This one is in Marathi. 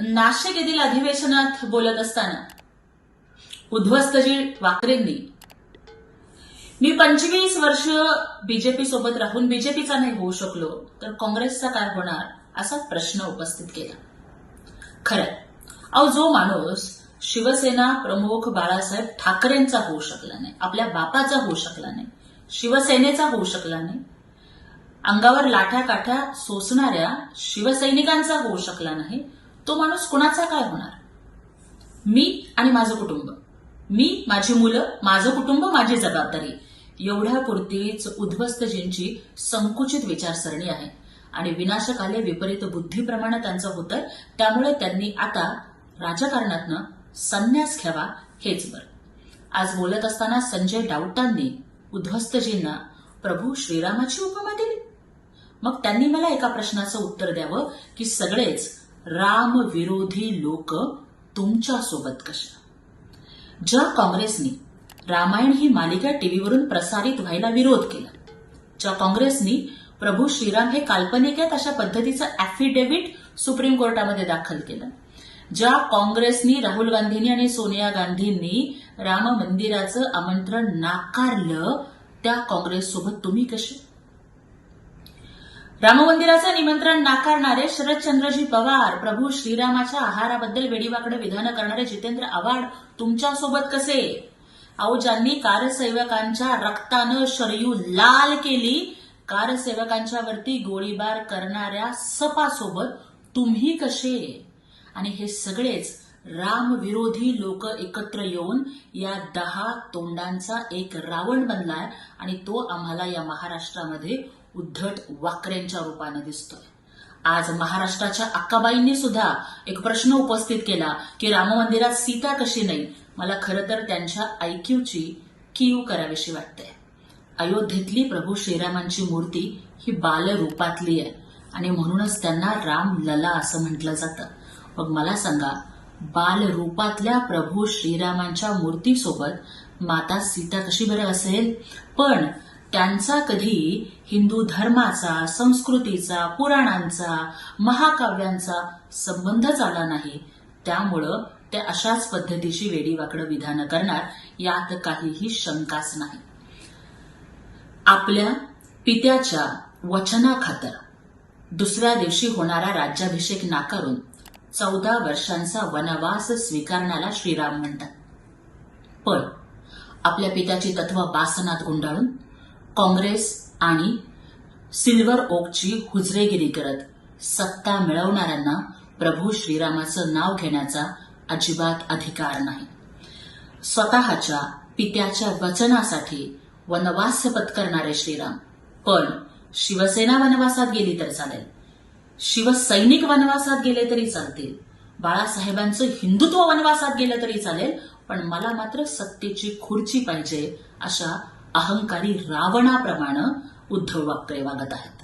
नाशिक येथील अधिवेशनात बोलत असताना उद्ध्वस्तजी वाकरेंनी मी पंचवीस वर्ष बीजेपी सोबत राहून बीजेपीचा नाही होऊ शकलो तर काँग्रेसचा काय होणार? असा प्रश्न उपस्थित केला. खरं अहो जो माणूस शिवसेना प्रमुख बाळासाहेब ठाकरेंचा होऊ शकला नाही आपल्या बापाचा होऊ शकला नाही शिवसेनेचा होऊ शकला नाही अंगावर लाठ्या काठ्या सोसणाऱ्या शिवसैनिकांचा होऊ शकला नाही तो माणूस कुणाचा काय होणार? मी आणि माझं कुटुंब. मी माझी मुलं माझं कुटुंब माझी जबाबदारी. एवढ्यापुरतीच उद्ध्वस्तजींची संकुचित विचारसरणी आहे. आणि विनाशकाले विपरीत बुद्धीप्रमाणे त्यांचं होतं त्यामुळे त्यांनी आता राजकारणातनं संन्यास घ्यावा हेच बर. आज बोलत असताना संजय डाऊटांनी उद्ध्वस्तजींना प्रभू श्रीरामाची उपमा दिली. मग त्यांनी मला एका प्रश्नाचं उत्तर द्यावं की सगळेच राम विरोधी लोक तुमच्यासोबत कशा? ज्या काँग्रेसनी रामायण ही मालिका टीव्हीवरून प्रसारित व्हायला विरोध केला ज्या काँग्रेसनी प्रभू श्रीराम हे काल्पनिक आहेत अशा पद्धतीचं अॅफिडेव्हिट सुप्रीम कोर्टामध्ये दाखल केलं ज्या काँग्रेसनी राहुल गांधींनी आणि सोनिया गांधींनी राम मंदिराचं आमंत्रण नाकारलं त्या काँग्रेससोबत तुम्ही कसे राममंदिराचं निमंत्रण नाकारणारे शरदचंद्रजी पवार प्रभू श्रीरामाच्या आहाराबद्दल वेडीवाकडे विधानं करणारे जितेंद्र आव्हाड तुमच्यासोबत कसे? अहो ज्यांनी कारसेवकांच्या रक्तानं शरयू लाल केली. कारसेवकांच्या वरती गोळीबार करणाऱ्या सपासोबत तुम्ही कसे? आणि हे सगळेच रामविरोधी लोक एकत्र येऊन या दहा तोंडांचा एक रावण बनलाय आणि तो आम्हाला या महाराष्ट्रामध्ये उद्धट वाकऱ्यांच्या रूपानं दिसतोय. आज महाराष्ट्राच्या अक्काबाईंनी सुद्धा एक प्रश्न उपस्थित केला की राम मंदिरात सीता कशी नाही? मला खरं तर त्यांच्या ऐक्यूची कीव करावीशी वाटते. अयोध्येतली प्रभू श्रीरामांची मूर्ती ही बालरूपातली आहे आणि म्हणूनच त्यांना राम लला असं म्हटलं जातं. मग मला सांगा बालरूपातल्या प्रभू श्रीरामांच्या मूर्तीसोबत माता सीता कशी बरं असेल? पण त्यांचा कधी हिंदू धर्माचा संस्कृतीचा पुराणांचा महाकाव्यांचा संबंधच आला नाही. त्यामुळं ते अशाच पद्धतीची वेडीवाकडं विधानं करणार यात काहीही शंकाच नाही. आपल्या पित्याच्या वचनाखातर दुसऱ्या दिवशी होणारा राज्याभिषेक नाकारून चौदा वर्षांचा वनवास स्वीकारण्याला श्रीराम म्हणतात. पण आपल्या पित्याची तत्व बासनात गुंडाळून काँग्रेस आणि सिल्वर ओकची हुजरेगिरी करत सत्ता मिळवणाऱ्यांना प्रभू श्रीरामाचं नाव घेण्याचा अजिबात अधिकार नाही. स्वतःच्या पित्याच्या वचनासाठी वनवास पत्करणारे श्रीराम. पण शिवसेना वनवासात गेली तर चालेल. शिवसैनिक वनवासात गेले तरी चालतील. बाळासाहेबांचं हिंदुत्व वनवासात गेलं तरी चालेल पण मला मात्र सत्तेची खुर्ची पाहिजे अशा अहंकारी रावणाप्रमाणे उद्धव वाक्रे वागत आहेत.